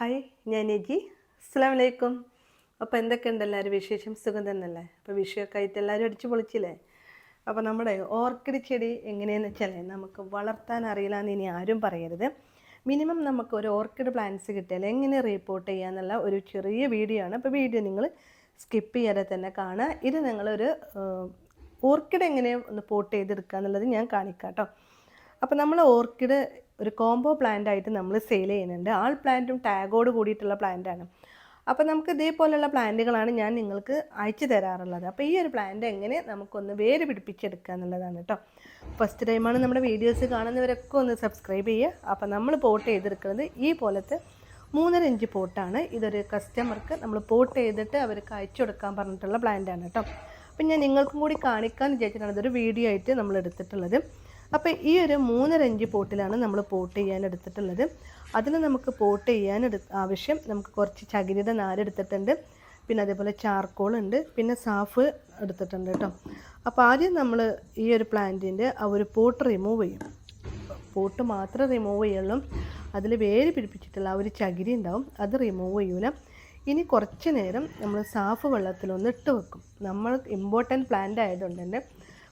Hi ഞാൻ AG അസ്സാം വലൈക്കും അപ്പോൾ എന്തൊക്കെയുണ്ട് എല്ലാവരും വിശേഷം? സുഖം തന്നെയല്ലേ? അപ്പോൾ വിഷയമൊക്കെ ആയിട്ട് എല്ലാവരും അടിച്ചു പൊളിച്ചില്ലേ? അപ്പോൾ നമ്മുടെ ഓർക്കിഡ് ചെടി എങ്ങനെയെന്ന് വെച്ചാൽ നമുക്ക് വളർത്താൻ അറിയില്ല എന്ന് ഇനി ആരും പറയരുത്. മിനിമം നമുക്ക് ഒരു ഓർക്കിഡ് പ്ലാന്റ്സ് കിട്ടിയാൽ എങ്ങനെ റിപ്പോർട്ട് ചെയ്യാന്നുള്ള ഒരു ചെറിയ വീഡിയോ ആണ്. അപ്പോൾ വീഡിയോ നിങ്ങൾ സ്കിപ്പ് ചെയ്യാതെ തന്നെ കാണുക. ഇത് നിങ്ങളൊരു ഓർക്കിഡ് എങ്ങനെ ഒന്ന് പോട്ട് ചെയ്തെടുക്കുക എന്നുള്ളത് ഞാൻ കാണിക്കാം കേട്ടോ അപ്പോൾ നമ്മൾ ഓർക്കിഡ് ഒരു കോംബോ പ്ലാന്റ് ആയിട്ട് നമ്മൾ സെയിൽ ചെയ്യുന്നുണ്ട്. ആൾ പ്ലാന്റും ടാഗോട് കൂടിയിട്ടുള്ള പ്ലാന്റാണ് അപ്പോൾ നമുക്ക് ഇതേപോലെയുള്ള പ്ലാന്റുകളാണ് ഞാൻ നിങ്ങൾക്ക് അയച്ചു തരാറുള്ളത്. അപ്പോൾ ഈ ഒരു പ്ലാന്റ് എങ്ങനെ നമുക്കൊന്ന് വേര് പിടിപ്പിച്ചെടുക്കുക എന്നുള്ളതാണ് കേട്ടോ. ഫസ്റ്റ് ടൈമാണ് നമ്മുടെ വീഡിയോസ് കാണുന്നവരൊക്കെ ഒന്ന് സബ്സ്ക്രൈബ് ചെയ്യുക. അപ്പോൾ നമ്മൾ പോട്ട് ചെയ്തെടുക്കുന്നത് ഈ പോലത്തെ മൂന്നര ഇഞ്ച് പോട്ടാണ്. ഇതൊരു കസ്റ്റമർക്ക് നമ്മൾ പോട്ട് ചെയ്തിട്ട് അവർക്ക് അയച്ചു കൊടുക്കാൻ പറഞ്ഞിട്ടുള്ള പ്ലാന്റാണ് കേട്ടോ. അപ്പം ഞാൻ നിങ്ങൾക്കും കൂടി കാണിക്കാൻ വിചാരിച്ചിട്ടാണ് ഇതൊരു വീഡിയോ ആയിട്ട് നമ്മൾ എടുത്തിട്ടുള്ളത്. അപ്പോൾ ഈ ഒരു മൂന്നര ഇഞ്ച് പോട്ടിലാണ് നമ്മൾ പോട്ട് ചെയ്യാൻ എടുത്തിട്ടുള്ളത്. അതിന് നമുക്ക് പോട്ട് ചെയ്യാൻ ആവശ്യം നമുക്ക് കുറച്ച് ചകിരിയുടെ നാരെടുത്തിട്ടുണ്ട് പിന്നെ അതേപോലെ ചാർക്കോൾ ഉണ്ട്. പിന്നെ സാഫ് എടുത്തിട്ടുണ്ട് കേട്ടോ അപ്പോൾ ആദ്യം നമ്മൾ ഈ ഒരു പ്ലാന്റിന്റെ ആ ഒരു പോട്ട് റിമൂവ് ചെയ്യും. പോട്ട് മാത്രം റിമൂവ് ചെയ്യുള്ളൂ. അതിൽ വേര് പിടിപ്പിച്ചിട്ടുള്ള ആ ഒരു ചകിരി ഉണ്ടാവും. അത് റിമൂവ് ചെയ്യൂല. ഇനി കുറച്ച് നേരം നമ്മൾ സാഫ് വെള്ളത്തിലൊന്ന് ഇട്ട് വെക്കും. നമ്മൾ ഇമ്പോർട്ടന്റ് പ്ലാന്റ് ആയതുകൊണ്ട് തന്നെ.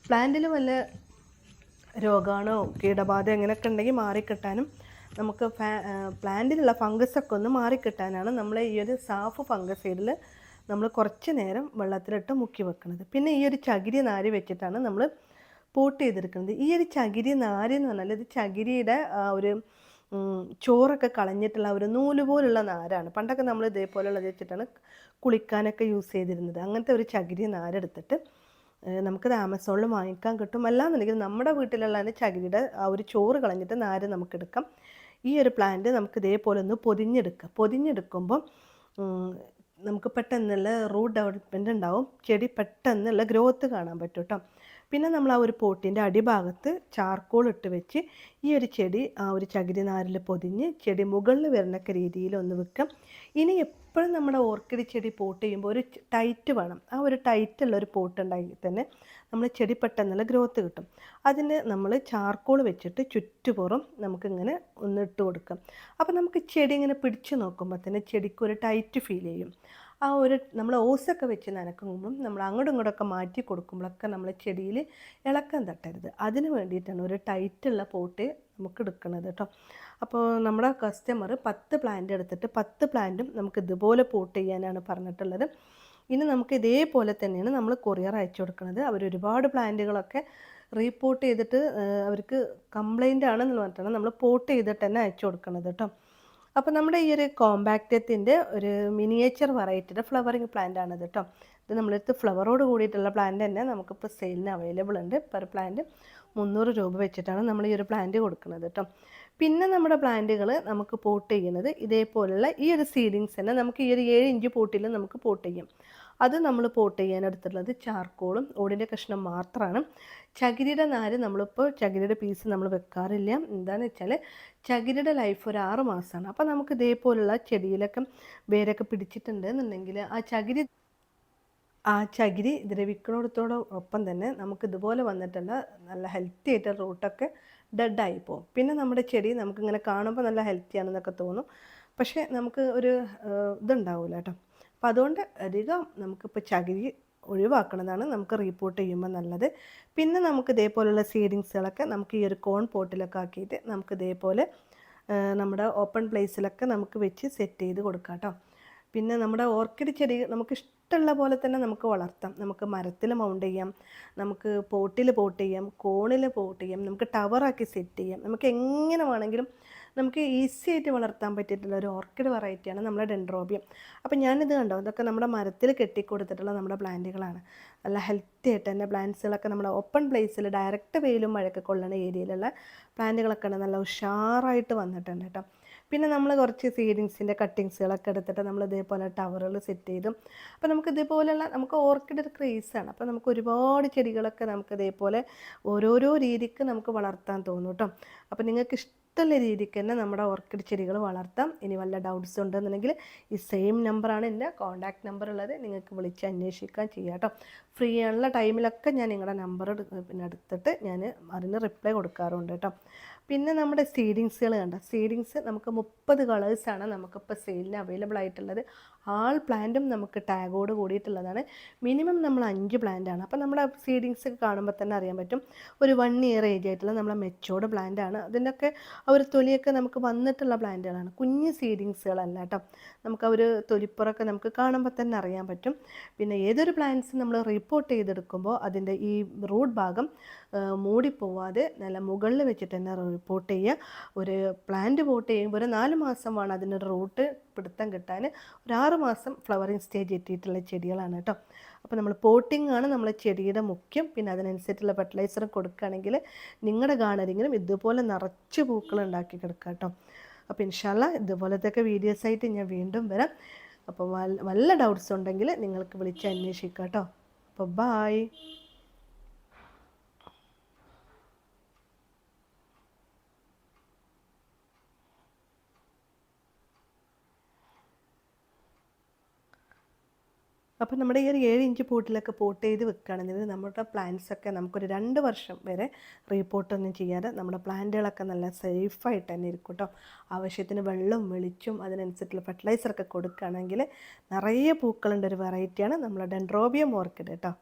പ്ലാന്റിൽ വല്ല രോഗാണോ കീടബാധ അങ്ങനെയൊക്കെ ഉണ്ടെങ്കിൽ മാറിക്കിട്ടാനും നമുക്ക് പ്ലാന്റിലുള്ള ഫംഗസൊക്കെ ഒന്ന് മാറിക്കിട്ടാനാണ് നമ്മൾ ഈ ഒരു സാഫ് ഫംഗസൈഡിൽ നമ്മൾ കുറച്ച് നേരം വെള്ളത്തിലിട്ട് മുക്കി വെക്കുന്നത് പിന്നെ ഈ ഒരു ചകിരി നാര് വെച്ചിട്ടാണ് നമ്മൾ പോട്ട് ചെയ്തെടുക്കുന്നത്. ഈ ഒരു ചകിരി നാര് എന്ന് പറഞ്ഞാൽ ഇത് ചകിരിയുടെ ഒരു ചോറൊക്കെ കളഞ്ഞിട്ടുള്ള ഒരു നൂൽ പോലുള്ള നാരാണ്. പണ്ടൊക്കെ നമ്മൾ ഇതേപോലെയുള്ളത് വെച്ചിട്ടാണ് കുളിക്കാനൊക്കെ യൂസ് ചെയ്തിരുന്നത്. അങ്ങനത്തെ ഒരു ചകിരി നാരെടുത്തിട്ട് ഏഹ് നമുക്കത് ആമസോണിൽ വാങ്ങിക്കാൻ കിട്ടും. അല്ലാന്നുണ്ടെങ്കിൽ നമ്മുടെ വീട്ടിലുള്ള അതിന്റെ ചകിരിയുടെ ആ ഒരു ചോറ് കളഞ്ഞിട്ട് നാര് നമുക്കെടുക്കാം. ഈ ഒരു പ്ലാന്റ് നമുക്ക് ഇതേപോലെ ഒന്ന് പൊതിഞ്ഞെടുക്കാം. പൊതിഞ്ഞെടുക്കുമ്പോൾ നമുക്ക് പെട്ടെന്നുള്ള റൂട്ട് ഡെവലപ്മെന്റ് ഉണ്ടാവും. ചെടി പെട്ടെന്നുള്ള ഗ്രോത്ത് കാണാൻ പറ്റും കേട്ടോ പിന്നെ നമ്മൾ ആ ഒരു പോട്ടിന്റെ അടിഭാഗത്ത് ചാർക്കോൾ ഇട്ട് വെച്ച് ഈ ഒരു ചെടി ആ ഒരു ചകിരി നാരിൽ പൊതിഞ്ഞ് ചെടി മുകളിൽ വരണക്ക രീതിയിൽ ഒന്ന് വെക്കാം. ഇനി എപ്പോഴും നമ്മുടെ ഓർക്കിഡ് ചെടി പോട്ട് ചെയ്യുമ്പോൾ ഒരു ടൈറ്റ് വേണം. ആ ഒരു ടൈറ്റ് ഉള്ള ഒരു പോട്ട് ഉണ്ടെങ്കിൽ തന്നെ നമ്മൾ ചെടി പെട്ടെന്നുള്ള ഗ്രോത്ത് കിട്ടും. അതിന് നമ്മൾ ചാർക്കോൾ വെച്ചിട്ട് ചുറ്റുപുറം നമുക്കിങ്ങനെ ഒന്ന് ഇട്ട് കൊടുക്കാം. അപ്പോൾ നമുക്ക് ചെടി ഇങ്ങനെ പിടിച്ചു നോക്കുമ്പോൾ തന്നെ ചെടിക്ക് ഒരു ടൈറ്റ് ഫീൽ ചെയ്യും. ആ ഒരു നമ്മൾ ഓസൊക്കെ വെച്ച് നനക്കുമ്പം നമ്മൾ അങ്ങോട്ടും ഇങ്ങോട്ടൊക്കെ മാറ്റി കൊടുക്കുമ്പോഴൊക്കെ നമ്മൾ ചെടിയിൽ ഇളക്കം തട്ടരുത്. അതിന് വേണ്ടിയിട്ടാണ് ഒരു ടൈറ്റുള്ള പോട്ട് നമുക്ക് എടുക്കുന്നത് കേട്ടോ അപ്പോൾ നമ്മുടെ കസ്റ്റമർ പത്ത് പ്ലാന്റ് എടുത്തിട്ട് പത്ത് പ്ലാന്റും നമുക്ക് ഇതുപോലെ പോട്ട് ചെയ്യാനാണ് പറഞ്ഞിട്ടുള്ളത്. ഇനി നമുക്ക് ഇതേപോലെ തന്നെയാണ് നമ്മൾ കൊറിയർ അയച്ചു കൊടുക്കുന്നത് അവർ ഒരുപാട് പ്ലാന്റുകളൊക്കെ റീപോർട്ട് ചെയ്തിട്ട് അവർക്ക് കംപ്ലൈന്റ് ആണെന്ന് പറഞ്ഞിട്ടാണ് നമ്മൾ പോട്ട് ചെയ്തിട്ട് തന്നെ അയച്ചു കൊടുക്കുന്നത് കേട്ടോ അപ്പോൾ നമ്മുടെ ഈ ഒരു കോമ്പാക്റ്റത്തിന്റെ ഒരു മിനിയേച്ചർ വെറൈറ്റിയുടെ ഫ്ലവറിങ് പ്ലാന്റ് ആണിത് കേട്ടോ ഇത് നമ്മളെടുത്ത് ഫ്ലവറോട് കൂടിയിട്ടുള്ള പ്ലാന്റ് തന്നെ നമുക്കിപ്പോൾ സെയിലിന് അവൈലബിൾ ഉണ്ട്. പെർ പ്ലാന്റ് മുന്നൂറ് രൂപ വെച്ചിട്ടാണ് നമ്മൾ ഈ ഒരു പ്ലാന്റ് കൊടുക്കുന്നത് കേട്ടോ പിന്നെ നമ്മുടെ പ്ലാന്റുകൾ നമുക്ക് പോട്ട് ചെയ്യുന്നത് ഇതേപോലുള്ള ഈ ഒരു സീഡിങ്സ് തന്നെ നമുക്ക് ഈ ഒരു ഏഴ് ഇഞ്ച് പോട്ടിൽ നമുക്ക് പോട്ട് ചെയ്യാം. അത് നമ്മൾ പോട്ട് ചെയ്യാൻ എടുത്തിട്ടുള്ളത് ചാർക്കോളും ഓടിന്റെ കഷ്ണം മാത്രമാണ് ചകിരിയുടെ നാര് നമ്മളിപ്പോൾ ചകിരിയുടെ പീസ് നമ്മൾ വെക്കാറില്ല. എന്താണെന്ന് വെച്ചാൽ ചകിരിയുടെ ലൈഫ് ഒരു ആറ് മാസമാണ് അപ്പോൾ നമുക്ക് ഇതേപോലുള്ള ചെടിയിലൊക്കെ വേരൊക്കെ പിടിച്ചിട്ടുണ്ട് എന്നുണ്ടെങ്കിൽ ആ ചകിരി ആ ചകിരി ദ്രവിക്കണോടത്തോടൊപ്പം തന്നെ നമുക്ക് ഇതുപോലെ വന്നിട്ടുള്ള നല്ല ഹെൽത്തി ആയിട്ട് റൂട്ടൊക്കെ ഡെഡായി പോകും. പിന്നെ നമ്മുടെ ചെടി നമുക്കിങ്ങനെ കാണുമ്പോൾ നല്ല ഹെൽത്തി ആണെന്നൊക്കെ തോന്നും. പക്ഷേ നമുക്ക് ഒരു ഇതുണ്ടാവില്ല കേട്ടോ. അപ്പോൾ അതുകൊണ്ട് അധികം നമുക്കിപ്പോൾ ചകിരി ഒഴിവാക്കണതാണ് നമുക്ക് റീപോർട്ട് ചെയ്യുമ്പോൾ നല്ലത്. പിന്നെ നമുക്ക് ഇതേപോലുള്ള സീഡിങ്സുകളൊക്കെ നമുക്ക് ഈ ഒരു കോൺ പോട്ടിലൊക്കെ ആക്കിയിട്ട് നമുക്ക് ഇതേപോലെ നമ്മുടെ ഓപ്പൺ പ്ലേസിലൊക്കെ നമുക്ക് വെച്ച് സെറ്റ് ചെയ്ത് കൊടുക്കാം കേട്ടോ. പിന്നെ നമ്മുടെ ഓർക്കിഡ് ചെടി നമുക്ക് ഇഷ്ടമുള്ള പോലെ തന്നെ നമുക്ക് വളർത്താം. നമുക്ക് മരത്തിൽ മൗണ്ട് ചെയ്യാം നമുക്ക് പോട്ടിൽ പോട്ട് ചെയ്യാം കോണിൽ പോട്ട് ചെയ്യാം നമുക്ക് ടവറാക്കി സെറ്റ് ചെയ്യാം. നമുക്ക് എങ്ങനെ വേണമെങ്കിലും നമുക്ക് ഈസി ആയിട്ട് വളർത്താൻ പറ്റിയിട്ടുള്ള ഒരു ഓർക്കിഡ് വെറൈറ്റിയാണ് നമ്മുടെ ഡെൻഡ്രോബിയം അപ്പോൾ ഞാനിത് കണ്ടോ? ഇതൊക്കെ നമ്മുടെ മരത്തിൽ കെട്ടിക്കൊടുത്തിട്ടുള്ള നമ്മുടെ പ്ലാന്റുകളാണ്. നല്ല ഹെൽത്തി ആയിട്ട് തന്നെ പ്ലാന്റ്സുകളൊക്കെ നമ്മുടെ ഓപ്പൺ പ്ലേസിൽ ഡയറക്റ്റ് വെയിലും മഴയൊക്കെ കൊള്ളുന്ന ഏരിയയിലുള്ള പ്ലാന്റുകളൊക്കെ ഉണ്ട് നല്ല ഉഷാറായിട്ട് വന്നിട്ടുണ്ട് കേട്ടോ. പിന്നെ നമ്മൾ കുറച്ച് സീഡിങ്സിന്റെ കട്ടിങ്സുകളൊക്കെ എടുത്തിട്ട് നമ്മൾ ഇതേപോലെ ടവറുകൾ സെറ്റ് ചെയ്തും. അപ്പോൾ നമുക്ക് ഇതേപോലെയുള്ള നമുക്ക് ഓർക്കിഡ് ഒരു ക്രേസാണ് അപ്പോൾ നമുക്ക് ഒരുപാട് ചെടികളൊക്കെ നമുക്ക് ഇതേപോലെ ഓരോരോ രീതിക്ക് നമുക്ക് വളർത്താൻ തോന്നും കേട്ടോ അപ്പോൾ നിങ്ങൾക്ക് ഇഷ്ടമുള്ള രീതിക്ക് തന്നെ നമ്മുടെ ഓർക്കിഡ് ചെടികൾ വളർത്താം. ഇനി വല്ല ഡൗട്ട്സ് ഉണ്ടെന്നുണ്ടെങ്കിൽ ഈ സെയിം നമ്പറാണ് എന്റെ കോൺടാക്ട് നമ്പർ ഉള്ളത്. നിങ്ങൾക്ക് വിളിച്ച് അന്വേഷിക്കാൻ ചെയ്യാം കേട്ടോ ഫ്രീ ആണുള്ള ടൈമിലൊക്കെ ഞാൻ നിങ്ങളുടെ നമ്പർ പിന്നെ എടുത്തിട്ട് ഞാൻ അതിന് റിപ്ലൈ കൊടുക്കാറുണ്ട് കേട്ടോ പിന്നെ നമ്മുടെ സീഡിങ്സുകൾ കണ്ട? സീഡിങ്സ് നമുക്ക് മുപ്പത് കളേഴ്സാണ് നമുക്കിപ്പോൾ സെയിലിന് അവൈലബിൾ ആയിട്ടുള്ളത്. ആൾ പ്ലാന്റും നമുക്ക് ടാഗോട് കൂടിയിട്ടുള്ളതാണ്. മിനിമം നമ്മൾ അഞ്ച് പ്ലാന്റ് ആണ്. അപ്പോൾ നമ്മുടെ സീഡിങ്സ് ഒക്കെ കാണുമ്പോൾ തന്നെ അറിയാൻ പറ്റും. ഒരു വൺ ഇയർ ഏജ് ആയിട്ടുള്ള നമ്മളെ മെച്ചോർഡ് പ്ലാന്റ് ആണ്. അതിന്റെയൊക്കെ ആ ഒരു തൊലിയൊക്കെ നമുക്ക് വന്നിട്ടുള്ള പ്ലാന്റുകളാണ് കുഞ്ഞ് സീഡിങ്സുകളല്ല കേട്ടോ. നമുക്ക് ആ ഒരു തൊലിപ്പുറമൊക്കെ നമുക്ക് കാണുമ്പോൾ തന്നെ അറിയാൻ പറ്റും. പിന്നെ ഏതൊരു പ്ലാന്റ്സ് നമ്മൾ റിപ്പോർട്ട് ചെയ്തെടുക്കുമ്പോൾ അതിന്റെ ഈ റൂട്ട് ഭാഗം മൂടിപ്പോവാതെ നല്ല മുകളിൽ വെച്ചിട്ട് തന്നെ റിപ്പോർട്ട് ചെയ്യുക. ഒരു പ്ലാന്റ് പോട്ട് ചെയ്യുമ്പോൾ ഒരു നാല് മാസമാണ് അതിന് റൂട്ട് പിടുത്തം കിട്ടാൻ. ഒരു ആറ് മാസം ഫ്ലവറിങ് സ്റ്റേജ് എത്തിയിട്ടുള്ള ചെടികളാണ് കേട്ടോ. അപ്പോൾ നമ്മൾ പോട്ടിംഗ് ആണ് നമ്മളെ ചെടിയുടെ മുഖ്യം. പിന്നെ അതിനനുസരിച്ചുള്ള ഫെർട്ടിലൈസർ കൊടുക്കുകയാണെങ്കിൽ നിങ്ങളുടെ ഗാർഡനിങ്ങിലും ഇതുപോലെ നിറച്ച് പൂക്കൾ ഉണ്ടാക്കി കിടക്കുക കേട്ടോ. അപ്പോൾ ഇൻഷാല്ല ഇതുപോലത്തെയൊക്കെ വീഡിയോസായിട്ട് ഞാൻ വീണ്ടും വരാം. അപ്പോൾ വല്ല ഡൗട്ട്സ് ഉണ്ടെങ്കിൽ നിങ്ങൾക്ക് വിളിച്ച് അന്വേഷിക്കാം കേട്ടോ. അപ്പോൾ ബായ് അപ്പോൾ നമ്മുടെ ഈ ഒരു ഏഴ് ഇഞ്ച് പോട്ടിലൊക്കെ പോട്ട് ചെയ്ത് വെക്കുകയാണെങ്കിൽ നമ്മുടെ പ്ലാന്റ്സൊക്കെ നമുക്കൊരു രണ്ട് വർഷം വരെ റീപോർട്ടൊന്നും ചെയ്യാതെ നമ്മുടെ പ്ലാന്റുകളൊക്കെ നല്ല സേഫായിട്ട് തന്നെ ഇരിക്കും കേട്ടോ ആവശ്യത്തിന് വെള്ളവും വെളിച്ചും അതിനനുസരിച്ചുള്ള ഫെർട്ടിലൈസറൊക്കെ കൊടുക്കുകയാണെങ്കിൽ നിറയെ പൂക്കളുണ്ട് ഒരു വെറൈറ്റിയാണ് നമ്മുടെ ഡെൻഡ്രോബിയം ഓർക്കിഡ് കേട്ടോ